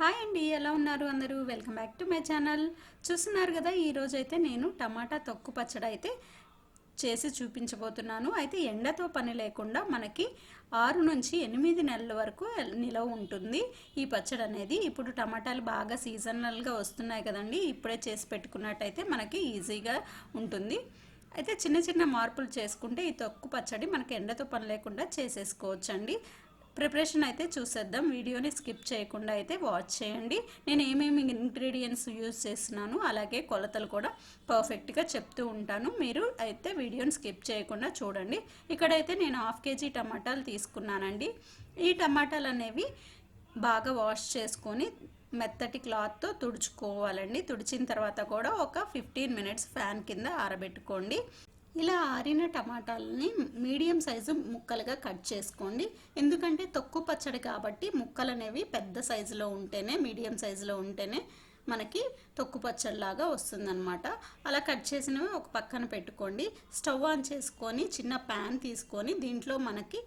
Hi అండి ఎలా ఉన్నారు అందరూ? Welcome back to my channel. చూస్తున్నారు కదా ఈరోజు అయితే నేను టమాటా తొక్కు పచ్చడి అయితే చేసి చూపించబోతున్నాను. అయితే ఎండతో పని లేకుండా మనకి ఆరు నుంచి ఎనిమిది నెలల వరకు నిలవ ఉంటుంది. ఈ పచ్చడి అనేది ఇప్పుడు టమాటాలు బాగా సీజనల్గా వస్తున్నాయి కదండి. ఇప్పుడే చేసి పెట్టుకున్నట్టయితే మనకి ఈజీగా ఉంటుంది. అయితే చిన్న చిన్న మార్పులు చేసుకుంటే ఈ తొక్కు పచ్చడి మనకి ఎండతో పని లేకుండా చేసేసుకోవచ్చండి. ప్రిపరేషన్ అయితే చూసేద్దాం. వీడియోని స్కిప్ చేయకుండా అయితే వాచ్ చేయండి. నేను ఏమేమి ఇంగ్రీడియంట్స్ యూజ్ చేస్తున్నాను అలాగే కొలతలు కూడా పర్ఫెక్ట్గా చెప్తూ ఉంటాను. మీరు అయితే వీడియోని స్కిప్ చేయకుండా చూడండి. ఇక్కడైతే నేను హాఫ్ కేజీ టమాటాలు తీసుకున్నానండి. ఈ టమాటాలు అనేవి బాగా వాష్ చేసుకొని మెత్తటి క్లాత్తో తుడుచుకోవాలండి. తుడిచిన తర్వాత కూడా ఒక ఫిఫ్టీన్ మినిట్స్ ఫ్యాన్ కింద ఆరబెట్టుకోండి. ఇలా ఆరిన టమాటాలని మీడియం సైజు ముక్కలుగా కట్ చేసుకోండి. ఎందుకంటే తొక్కు పచ్చడి కాబట్టి ముక్కలు అనేవి పెద్ద సైజులో ఉంటేనే మీడియం సైజులో ఉంటేనే మనకి తొక్కు పచ్చడిలాగా వస్తుందన్నమాట. అలా కట్ చేసినవి ఒక పక్కన పెట్టుకోండి. స్టవ్ ఆన్ చేసుకొని చిన్న ప్యాన్ తీసుకొని దీంట్లో మనకి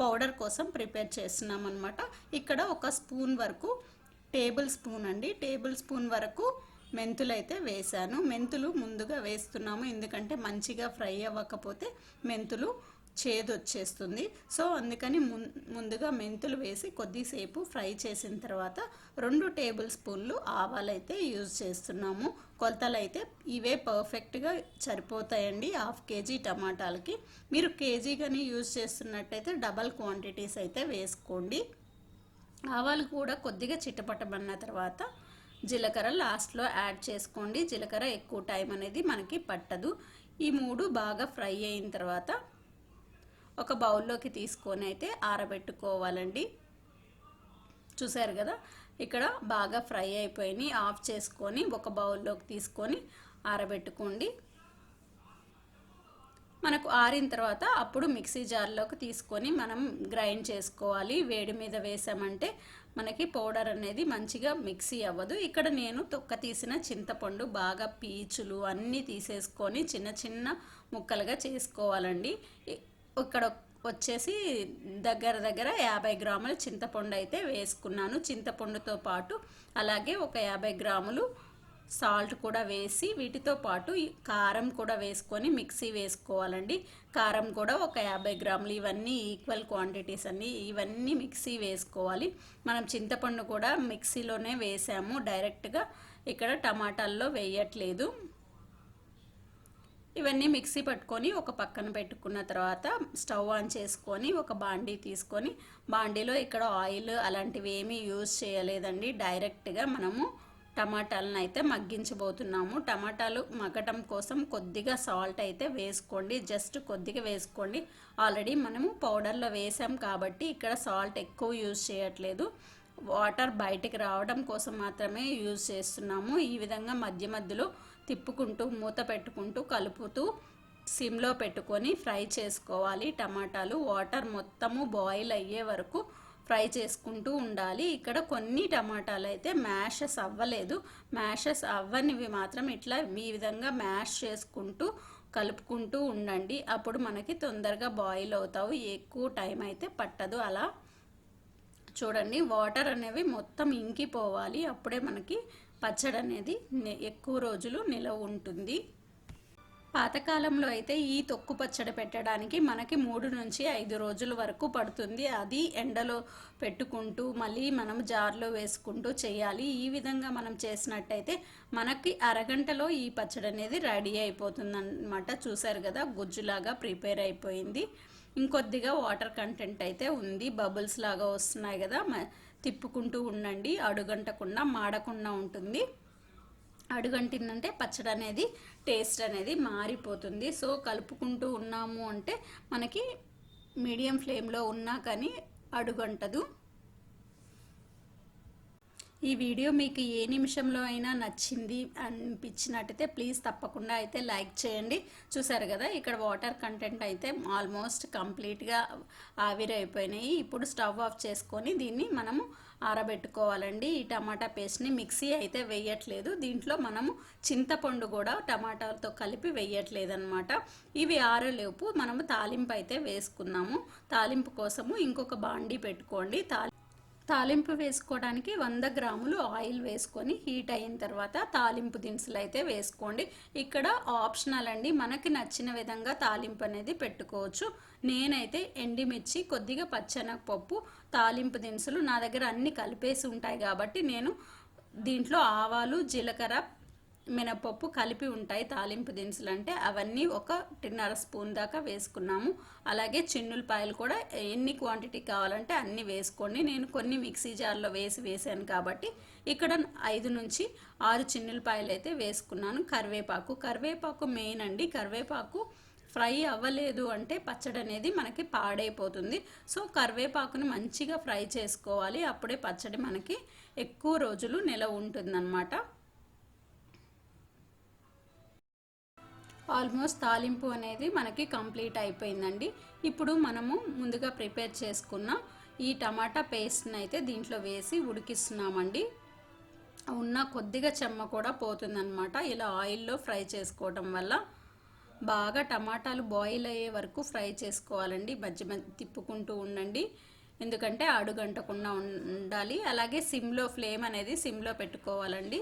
పౌడర్ కోసం ప్రిపేర్ చేస్తున్నాం అనమాట ఇక్కడ ఒక స్పూన్ వరకు టేబుల్ స్పూన్ అండి. టేబుల్ స్పూన్ వరకు మెంతులు అయితే వేసాను మెంతులు ముందుగా వేస్తున్నాము. ఎందుకంటే మంచిగా ఫ్రై అవ్వకపోతే మెంతులు చేదు వచ్చేస్తుంది సో అందుకని ముందుగా మెంతులు వేసి కొద్దిసేపు ఫ్రై చేసిన తర్వాత రెండు టేబుల్ స్పూన్లు ఆవాలు అయితే యూజ్ చేస్తున్నాము. కొలతలు అయితే ఇవే పర్ఫెక్ట్గా సరిపోతాయండి హాఫ్ కేజీ టమాటాలకి. మీరు కేజీ కానీ యూజ్ చేస్తున్నట్టయితే డబల్ క్వాంటిటీస్ అయితే వేసుకోండి. ఆవాలు కూడా కొద్దిగా చిట్టపట్టబడిన తర్వాత జీలకర్ర లాస్ట్లో యాడ్ చేసుకోండి. జీలకర్ర ఎక్కువ టైం అనేది మనకి పట్టదు. ఈ మూడు బాగా ఫ్రై అయిన తర్వాత ఒక బౌల్లోకి తీసుకొని అయితే ఆరబెట్టుకోవాలండి. చూసారు కదా? ఇక్కడ బాగా ఫ్రై అయిపోయినాయి. ఆఫ్ చేసుకొని ఒక బౌల్లోకి తీసుకొని ఆరబెట్టుకోండి. మనకు ఆరిన తర్వాత అప్పుడు మిక్సీ జార్లోకి తీసుకొని మనం గ్రైండ్ చేసుకోవాలి. వేడి మీద వేసామంటే మనకి పౌడర్ అనేది మంచిగా మిక్సీ అవ్వదు. ఇక్కడ నేను తొక్క తీసిన చింతపండు బాగా పీచులు అన్నీ తీసేసుకొని చిన్న చిన్న ముక్కలుగా చేసుకోవాలండి. ఇక్కడ వచ్చేసి దగ్గర దగ్గర యాభై గ్రాముల చింతపండు అయితే వేసుకున్నాను. చింతపండుతో పాటు అలాగే ఒక యాభై గ్రాములు సాల్ట్ కూడా వేసి వీటితో పాటు కారం కూడా వేసుకొని మిక్సీ వేసుకోవాలండి. కారం కూడా ఒక యాభై గ్రాములు ఇవన్నీ ఈక్వల్ క్వాంటిటీస్ అన్నీ ఇవన్నీ మిక్సీ వేసుకోవాలి. మనం చింతపండు కూడా మిక్సీలోనే వేసాము డైరెక్ట్గా ఇక్కడ టమాటాల్లో వేయట్లేదు. ఇవన్నీ మిక్సీ పట్టుకొని ఒక పక్కన పెట్టుకున్న తర్వాత స్టవ్ ఆన్ చేసుకొని ఒక బాండీ తీసుకొని బాండీలో ఇక్కడ ఆయిల్ అలాంటివి ఏమీ యూజ్ చేయలేదండి. డైరెక్ట్గా మనము టమాటాలను అయితే మగ్గించబోతున్నాము. టమాటాలు మగ్గటం కోసం కొద్దిగా సాల్ట్ అయితే వేసుకోండి. జస్ట్ కొద్దిగా వేసుకోండి. ఆల్రెడీ మనము పౌడర్లో వేసాం కాబట్టి ఇక్కడ సాల్ట్ ఎక్కువ యూజ్ చేయట్లేదు. వాటర్ బయటికి రావడం కోసం మాత్రమే యూజ్ చేస్తున్నాము. ఈ విధంగా మధ్య మధ్యలో తిప్పుకుంటూ మూత పెట్టుకుంటూ కలుపుతూ సిమ్లో పెట్టుకొని ఫ్రై చేసుకోవాలి. టమాటాలు వాటర్ మొత్తము బాయిల్ అయ్యే వరకు ఫ్రై చేసుకుంటూ ఉండాలి. ఇక్కడ కొన్ని టమాటాలు అయితే మ్యాషెస్ అవ్వలేదు. మ్యాషెస్ అవ్వనివి మాత్రం ఇట్లా ఈ విధంగా మ్యాష్ చేసుకుంటూ కలుపుకుంటూ ఉండండి. అప్పుడు మనకి తొందరగా బాయిల్ అవుతావు. ఎక్కువ టైం అయితే పట్టదు అలా. చూడండి వాటర్ అనేవి మొత్తం ఇంకిపోవాలి. అప్పుడే మనకి పచ్చడి అనేది ఎక్కువ రోజులు నిలవ ఉంటుంది. పాతకాలంలో అయితే ఈ తొక్కు పచ్చడి పెట్టడానికి మనకి మూడు నుంచి ఐదు రోజుల వరకు పడుతుంది. అది ఎండలో పెట్టుకుంటూ మళ్ళీ మనం జార్లో వేసుకుంటూ చేయాలి. ఈ విధంగా మనం చేసినట్టయితే మనకి అరగంటలో ఈ పచ్చడి అనేది రెడీ అయిపోతుంది అనమాట చూసారు కదా గుజ్జులాగా ప్రిపేర్ అయిపోయింది. ఇంకొద్దిగా వాటర్ కంటెంట్ అయితే ఉంది. బబుల్స్ లాగా వస్తున్నాయి కదా తిప్పుకుంటూ ఉండండి. అడుగంటకుండా మాడకుండా ఉంటుంది. అడుగంటిందంటే పచ్చడి అనేది టేస్ట్ అనేది మారిపోతుంది. సో కలుపుకుంటూ ఉన్నాము అంటే మనకి మీడియం ఫ్లేమ్లో ఉన్నా కానీ అడుగంటదు. ఈ వీడియో మీకు ఏ నిమిషంలో అయినా నచ్చింది అనిపించినట్టయితే ప్లీజ్ తప్పకుండా అయితే లైక్ చేయండి. చూసారు కదా ఇక్కడ వాటర్ కంటెంట్ అయితే ఆల్మోస్ట్ కంప్లీట్గా ఆవిరైపోయినాయి. ఇప్పుడు స్టవ్ ఆఫ్ చేసుకొని దీన్ని మనము ఆరబెట్టుకోవాలండి. ఈ టమాటా పేస్ట్ని మిక్సీ అయితే వేయట్లేదు. దీంట్లో మనము చింతపండు కూడా టమాటాలతో కలిపి వేయట్లేదు అనమాట ఇవి ఆరలేపు మనము తాలింపు అయితే వేసుకున్నాము తాలింపు కోసము ఇంకొక బాండీ పెట్టుకోండి. తాలి తాలింపు వేసుకోవడానికి వంద గ్రాములు ఆయిల్ వేసుకొని హీట్ అయిన తర్వాత తాలింపు దినుసులు అయితే వేసుకోండి. ఇక్కడ ఆప్షనల్ అండి. మనకి నచ్చిన విధంగా తాలింపు అనేది పెట్టుకోవచ్చు. నేనైతే ఎండిమిర్చి కొద్దిగా పచ్చనగపప్పు తాలింపు దినుసులు నా దగ్గర అన్ని కలిపేసి ఉంటాయి కాబట్టి నేను దీంట్లో ఆవాలు జీలకర్ర మినపప్పు కలిపి ఉంటాయి తాలింపు దినుసులు అంటే అవన్నీ ఒక టిన్నర స్పూన్ దాకా వేసుకున్నాము. అలాగే చిన్నులపాయలు కూడా ఎన్ని క్వాంటిటీ కావాలంటే అన్ని వేసుకోండి. నేను కొన్ని మిక్సీ జార్లో వేసి వేసాను కాబట్టి ఇక్కడ ఐదు నుంచి ఆరు చిన్నులపాయలు అయితే వేసుకున్నాను. కరివేపాకు కరివేపాకు మెయిన్ అండి. కరివేపాకు ఫ్రై అవ్వలేదు అంటే పచ్చడి అనేది మనకి పాడైపోతుంది. సో కరివేపాకుని మంచిగా ఫ్రై చేసుకోవాలి. అప్పుడే పచ్చడి మనకి ఎక్కువ రోజులు నిలవ ఉంటుందన్నమాట. ఆల్మోస్ట్ తాలింపు అనేది మనకి కంప్లీట్ అయిపోయిందండి. ఇప్పుడు మనము ముందుగా ప్రిపేర్ చేసుకున్న ఈ టమాటా పేస్ట్ని అయితే దీంట్లో వేసి ఉడికిస్తున్నామండి. ఉన్న కొద్దిగా చెమ్మ కూడా పోతుందన్నమాట. ఇలా ఆయిల్లో ఫ్రై చేసుకోవటం వల్ల బాగా టమాటాలు బాయిల్ అయ్యే వరకు ఫ్రై చేసుకోవాలండి. మధ్య మధ్య తిప్పుకుంటూ ఉండండి. ఎందుకంటే అడుగంటకుండా ఉండాలి. అలాగే సిమ్లో ఫ్లేమ్ అనేది సిమ్లో పెట్టుకోవాలండి.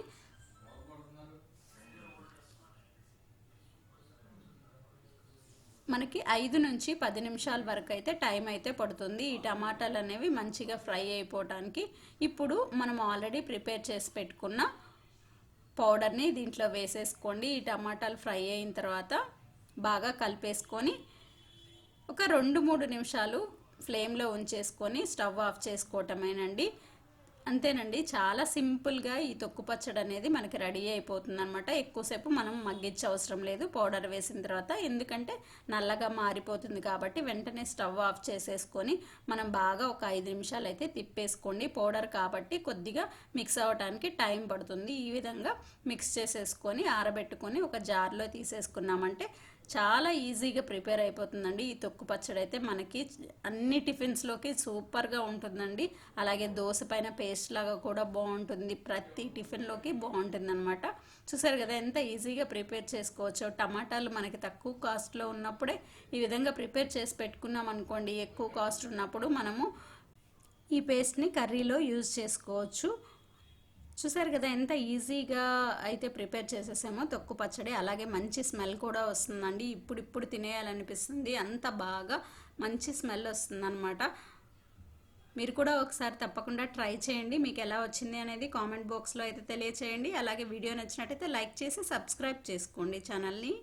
మనకి ఐదు నుంచి పది నిమిషాల వరకు అయితే టైం అయితే పడుతుంది. ఈ టమాటాలు అనేవి మంచిగా ఫ్రై అయిపోవటానికి. ఇప్పుడు మనం ఆల్రెడీ ప్రిపేర్ చేసి పెట్టుకున్న పౌడర్ని దీంట్లో వేసేసుకోండి. ఈ టమాటాలు ఫ్రై అయిన తర్వాత బాగా కలిపేసుకొని ఒక రెండు మూడు నిమిషాలు ఫ్లేమ్లో ఉంచేసుకొని స్టవ్ ఆఫ్ చేసుకోవటమేనండి. అంతేనండి. చాలా సింపుల్గా ఈ తొక్కు పచ్చడి అనేది మనకి రెడీ అయిపోతుంది అనమాట ఎక్కువసేపు మనం మగ్గించే అవసరం లేదు. పౌడర్ వేసిన తర్వాత ఎందుకంటే నల్లగా మారిపోతుంది కాబట్టి వెంటనే స్టవ్ ఆఫ్ చేసేసుకొని మనం బాగా ఒక ఐదు నిమిషాలు అయితే తిప్పేసుకోండి. పౌడర్ కాబట్టి కొద్దిగా మిక్స్ అవ్వడానికి టైం పడుతుంది. ఈ విధంగా మిక్స్ చేసేసుకొని ఆరబెట్టుకొని ఒక జార్లో తీసేసుకున్నామంటే చాలా ఈజీగా ప్రిపేర్ అయిపోతుందండి. ఈ తొక్కు పచ్చడి అయితే మనకి అన్ని టిఫిన్స్లోకి సూపర్గా ఉంటుందండి. అలాగే దోశ పైన పేస్ట్ లాగా కూడా బాగుంటుంది. ప్రతి టిఫిన్లోకి బాగుంటుంది అనమాట చూసారు కదా ఎంత ఈజీగా ప్రిపేర్ చేసుకోవచ్చు. టమాటాలు మనకి తక్కువ కాస్ట్లో ఉన్నప్పుడే ఈ విధంగా ప్రిపేర్ చేసి పెట్టుకున్నాం అనుకోండి. ఎక్కువ కాస్ట్ ఉన్నప్పుడు మనము ఈ పేస్ట్ని కర్రీలో యూజ్ చేసుకోవచ్చు. చూసారు కదా ఎంత ఈజీగా అయితే ప్రిపేర్ చేసేసామో తొక్కు పచ్చడి అలాగే మంచి స్మెల్ కూడా వస్తుందండి. ఇప్పుడు ఇప్పుడు తినేయాలనిపిస్తుంది. అంత బాగా మంచి స్మెల్ వస్తుందన్నమాట. మీరు కూడా ఒకసారి తప్పకుండా ట్రై చేయండి. మీకు ఎలా వచ్చింది అనేది కామెంట్ బాక్స్లో అయితే తెలియచేయండి. అలాగే వీడియో నచ్చినట్టయితే లైక్ చేసి సబ్స్క్రైబ్ చేసుకోండి ఛానల్ని.